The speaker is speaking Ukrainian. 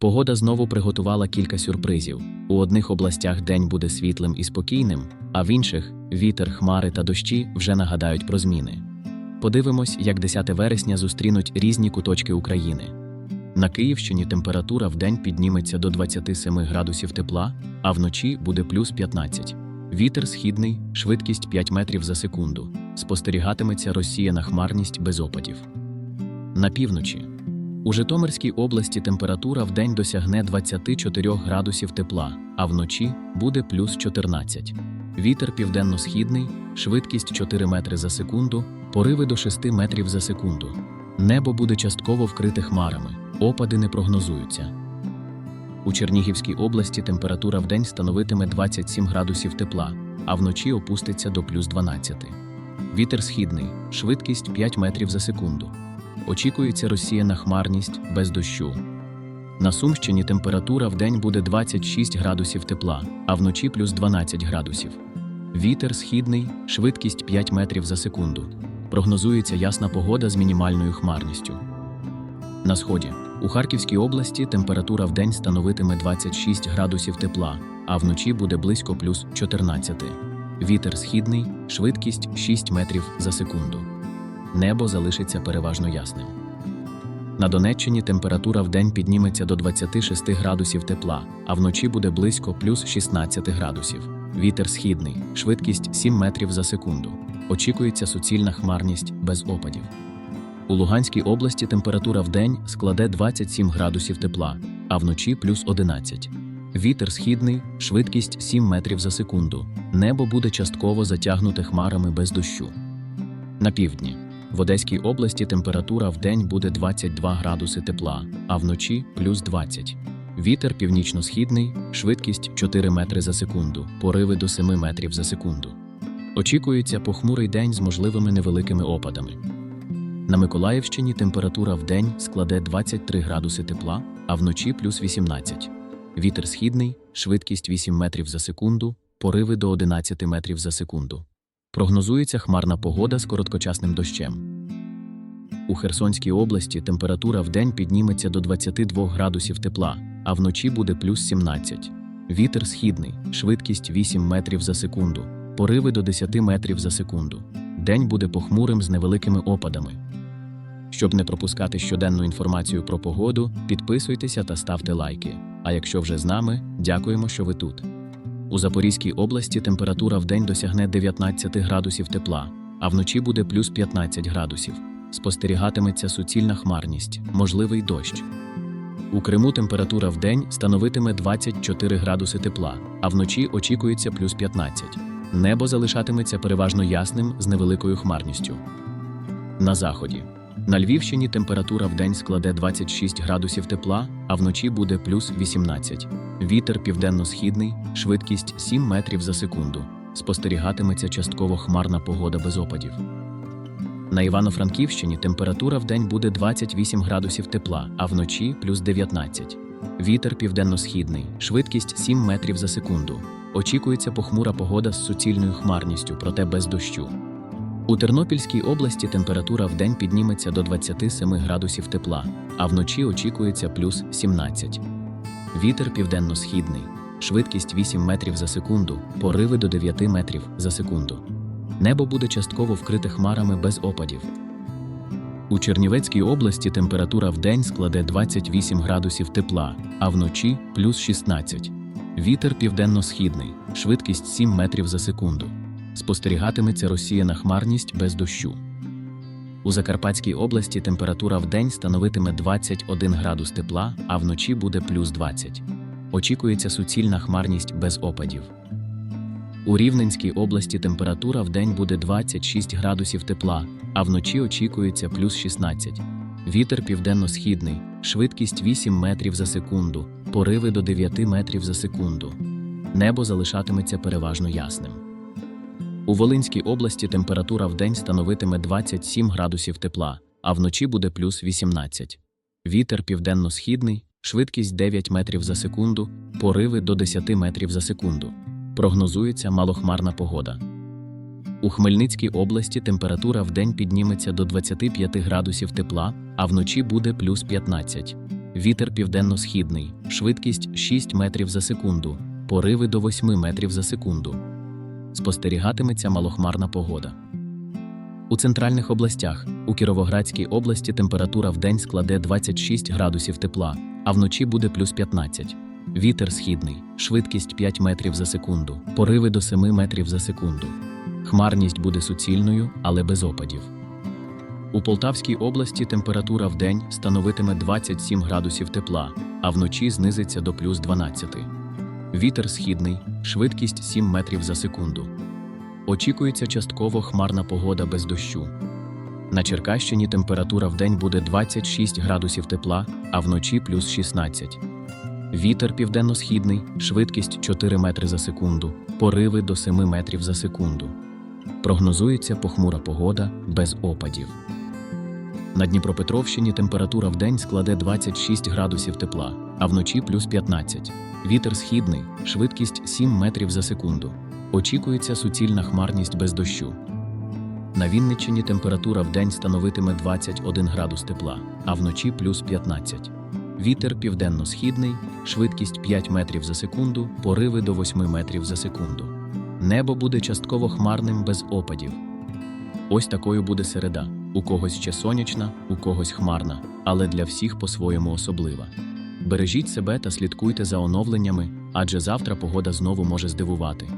Погода знову приготувала кілька сюрпризів. У одних областях день буде світлим і спокійним, а в інших вітер, хмари та дощі вже нагадають про зміни. Подивимось, як 10 вересня зустрінуть різні куточки України. На Київщині температура вдень підніметься до 27 градусів тепла, а вночі буде плюс 15. Вітер східний, швидкість 5 метрів за секунду. Спостерігатиметься розсіяна хмарність без опадів. На півночі. У Житомирській області температура вдень досягне 24 градусів тепла, а вночі буде плюс 14. Вітер південно-східний, швидкість 4 метри за секунду, пориви до 6 метрів за секунду. Небо буде частково вкрите хмарами, опади не прогнозуються. У Чернігівській області температура вдень становитиме 27 градусів тепла, а вночі опуститься до плюс 12. Вітер східний, швидкість 5 метрів за секунду. Очікується розсіяна хмарність без дощу. На Сумщині температура вдень буде 26 градусів тепла, а вночі плюс 12 градусів. Вітер східний, швидкість 5 метрів за секунду. Прогнозується ясна погода з мінімальною хмарністю. На сході у Харківській області температура вдень становитиме 26 градусів тепла, а вночі буде близько плюс 14. Вітер східний, швидкість 6 метрів за секунду. Небо залишиться переважно ясним. На Донеччині температура вдень підніметься до 26 градусів тепла, а вночі буде близько плюс 16 градусів. Вітер східний, швидкість 7 метрів за секунду. Очікується суцільна хмарність без опадів. У Луганській області температура вдень складе 27 градусів тепла, а вночі плюс 11. Вітер східний, швидкість 7 метрів за секунду. Небо буде частково затягнуте хмарами без дощу. На півдні. В Одеській області температура вдень буде 22 градуси тепла, а вночі плюс 20. Вітер північно-східний, швидкість 4 метри за секунду, пориви до 7 метрів за секунду. Очікується похмурий день з можливими невеликими опадами. На Миколаївщині температура вдень складе 23 градуси тепла, а вночі плюс 18. Вітер східний, швидкість 8 метрів за секунду, пориви до 11 метрів за секунду. Прогнозується хмарна погода з короткочасним дощем. У Херсонській області температура вдень підніметься до 22 градусів тепла, а вночі буде плюс 17. Вітер східний, швидкість 8 метрів за секунду, пориви до 10 метрів за секунду. День буде похмурим з невеликими опадами. Щоб не пропускати щоденну інформацію про погоду, підписуйтеся та ставте лайки. А якщо вже з нами, дякуємо, що ви тут. У Запорізькій області температура вдень досягне 19 градусів тепла, а вночі буде плюс 15 градусів. Спостерігатиметься суцільна хмарність, можливий дощ. У Криму температура вдень становитиме 24 градуси тепла, а вночі очікується плюс 15. Небо залишатиметься переважно ясним з невеликою хмарністю. На заході. На Львівщині температура вдень складе 26 градусів тепла, а вночі буде плюс 18. Вітер південно-східний, швидкість 7 метрів за секунду. Спостерігатиметься частково хмарна погода без опадів. На Івано-Франківщині температура вдень буде 28 градусів тепла, а вночі плюс 19. Вітер південно-східний, швидкість 7 метрів за секунду. Очікується похмура погода з суцільною хмарністю, проте без дощу. У Тернопільській області температура вдень підніметься до 27 градусів тепла, а вночі очікується плюс 17. Вітер південно-східний, швидкість 8 метрів за секунду, пориви до 9 метрів за секунду. Небо буде частково вкрите хмарами без опадів. У Чернівецькій області температура вдень складе 28 градусів тепла, а вночі плюс 16. Вітер південно-східний, швидкість 7 метрів за секунду. Спостерігатиметься розсіяна хмарність без дощу. У Закарпатській області температура вдень становитиме 21 градус тепла, а вночі буде плюс 20. Очікується суцільна хмарність без опадів. У Рівненській області температура вдень буде 26 градусів тепла, а вночі очікується плюс 16. Вітер південно-східний, швидкість 8 метрів за секунду, пориви до 9 метрів за секунду. Небо залишатиметься переважно ясним. У Волинській області температура вдень становитиме 27 градусів тепла, а вночі буде плюс 18. Вітер південно-східний, швидкість 9 метрів за секунду, пориви до 10 метрів за секунду. Прогнозується малохмарна погода. У Хмельницькій області температура вдень підніметься до 25 градусів тепла, а вночі буде плюс 15. Вітер південно-східний, швидкість 6 метрів за секунду, пориви до 8 метрів за секунду. Спостерігатиметься малохмарна погода. У центральних областях у Кіровоградській області температура вдень складе 26 градусів тепла, а вночі буде плюс 15. Вітер східний, швидкість 5 метрів за секунду, пориви до 7 метрів за секунду. Хмарність буде суцільною, але без опадів. У Полтавській області температура вдень становитиме 27 градусів тепла, а вночі знизиться до плюс 12. Вітер східний, швидкість 7 метрів за секунду. Очікується частково хмарна погода без дощу. На Черкащині температура вдень буде 26 градусів тепла, а вночі плюс 16. Вітер південно-східний, швидкість 4 метри за секунду, пориви до 7 метрів за секунду. Прогнозується похмура погода без опадів. На Дніпропетровщині температура вдень складе 26 градусів тепла, а вночі плюс 15. Вітер східний, швидкість 7 метрів за секунду. Очікується суцільна хмарність без дощу. На Вінниччині температура вдень становитиме 21 градус тепла, а вночі плюс 15. Вітер південно-східний, швидкість 5 метрів за секунду, пориви до 8 метрів за секунду. Небо буде частково хмарним без опадів. Ось такою буде середа. У когось ще сонячна, у когось хмарна, але для всіх по-своєму особлива. Бережіть себе та слідкуйте за оновленнями, адже завтра погода знову може здивувати.